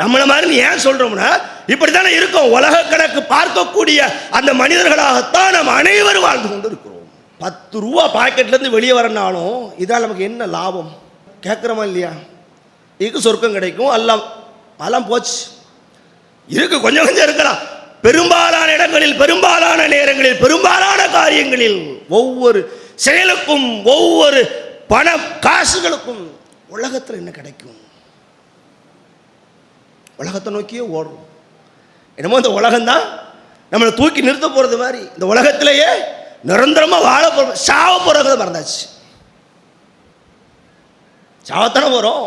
நம்மள மாதிரி ஏன் சொல்றோம்னா இப்படித்தானே இருக்கும். உலக கணக்கு பார்க்கக்கூடிய அந்த மனிதர்களாகத்தான் நாம் அனைவரும் வாழ்ந்து கொண்டு இருக்கிறோம் பத்து ரூபா பாக்கெட்ல இருந்து வெளியே வரனாலும் இதால் நமக்கு என்ன லாபம்? கேட்குறோமா இல்லையா? இதுக்கு சொர்க்கம் கிடைக்கும். எல்லாம் அதெல்லாம் போச்சு. இருக்கு கொஞ்சம் கொஞ்சம் இருக்கலாம். பெரும்பாலான இடங்களில் பெரும்பாலான நேரங்களில் பெரும்பாலான காரியங்களில் ஒவ்வொரு செயலுக்கும் ஒவ்வொரு பண காசுகளுக்கும் உலகத்தில் என்ன கிடைக்கும்? உலகத்தை நோக்கியே ஓடுறோம் என்னமோ இந்த உலகம்தான் நம்மளை தூக்கி நிறுத்த போகிறது மாதிரி. இந்த உலகத்திலேயே நிரந்தரமாக வாழ போகிற சாவ போகிறத மறந்தாச்சு. சாவத்தானே போகிறோம்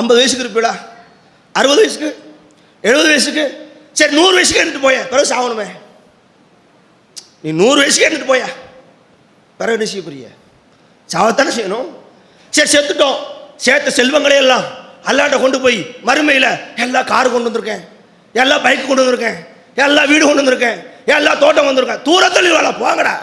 ஐம்பது வயசுக்கு இருப்பீடா. அறுபது வயசுக்கு எழுபது வயசுக்கு சரி நூறு வயசுக்கு எடுத்துட்டு போய பிறகு சாகணுமே நீ நூறு வயசுக்கு எடுத்துட்டு போயா. பிறகு என்ன செய்ய புரிய சாவத்தானே செய்யணும். சரி செத்துட்டோம். சேர்த்த செல்வங்களே எல்லாம் அல்லாட்ட கொண்டு போய் மறுமையில் எல்லா கார் கொண்டு வந்திருக்கேன். எல்லா பைக் கொண்டு வந்திருக்கேன். எல்லா வீடு கொண்டு வந்திருக்கேன். எல்லா தோட்டம் வந்திருக்கேன். தூரத்தில் வாழ போங்கடா.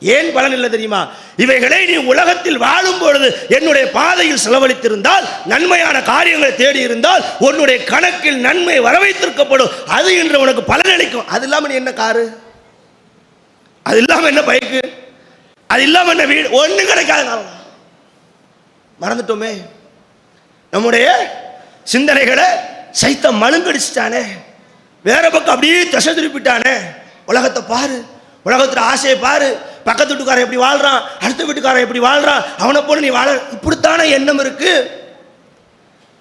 ஏன் பலன் இல்லை தெரியுமா? இவைகளை நீ உலகத்தில் வாழும் பொழுது என்னுடைய பாதையில் செலவழித்திருந்தால் நன்மையான காரியங்களை தேடி இருந்தால் உன்னுடைய கணக்கில் நன்மை வரவைத்திருக்கப்படும். அது இன்று உனக்கு பலன் அளிக்கும். அது இல்லாமல் நீ என்ன காரு அது இல்லாமல் என்ன பைக்கு அது இல்லாமல் என்ன வீடு? ஒன்றும் கிடைக்காது மறந்துட்டோமே. நம்முடைய சிந்தனைகளை சைத்த மழுங்கடிச்சிட்டானே. வேற பக்கம் அப்படியே திசை திருப்பிட்டானே. உலகத்தை பாரு. உலகத்தில் ஆசையை பாரு. பக்கத்து வீட்டுக்காரன் எப்படி வாழ்றான்? அடுத்த வீட்டுக்காரன் எப்படி வாழ்றான்? அவனை போல நீ வாழ. இப்படித்தான எண்ணம் இருக்கு.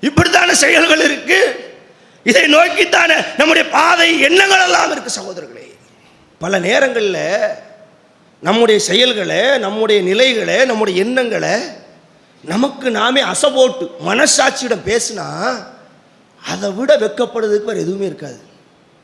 இப்படித்தான செயல்கள் இருக்கு. இதை நோக்கித்தானே நம்முடைய பாதை எண்ணங்கள் எல்லாம் இருக்கு சகோதரர்களே. பல நேரங்களில் நம்முடைய செயல்களை நம்முடைய நிலைகளை நம்முடைய எண்ணங்களை நமக்கு நாமே அசை போட்டு மனசாட்சியிடம் பேசினா அதை விட வெக்கப்படுறதுக்கு வேறு எதுவுமே இருக்காது.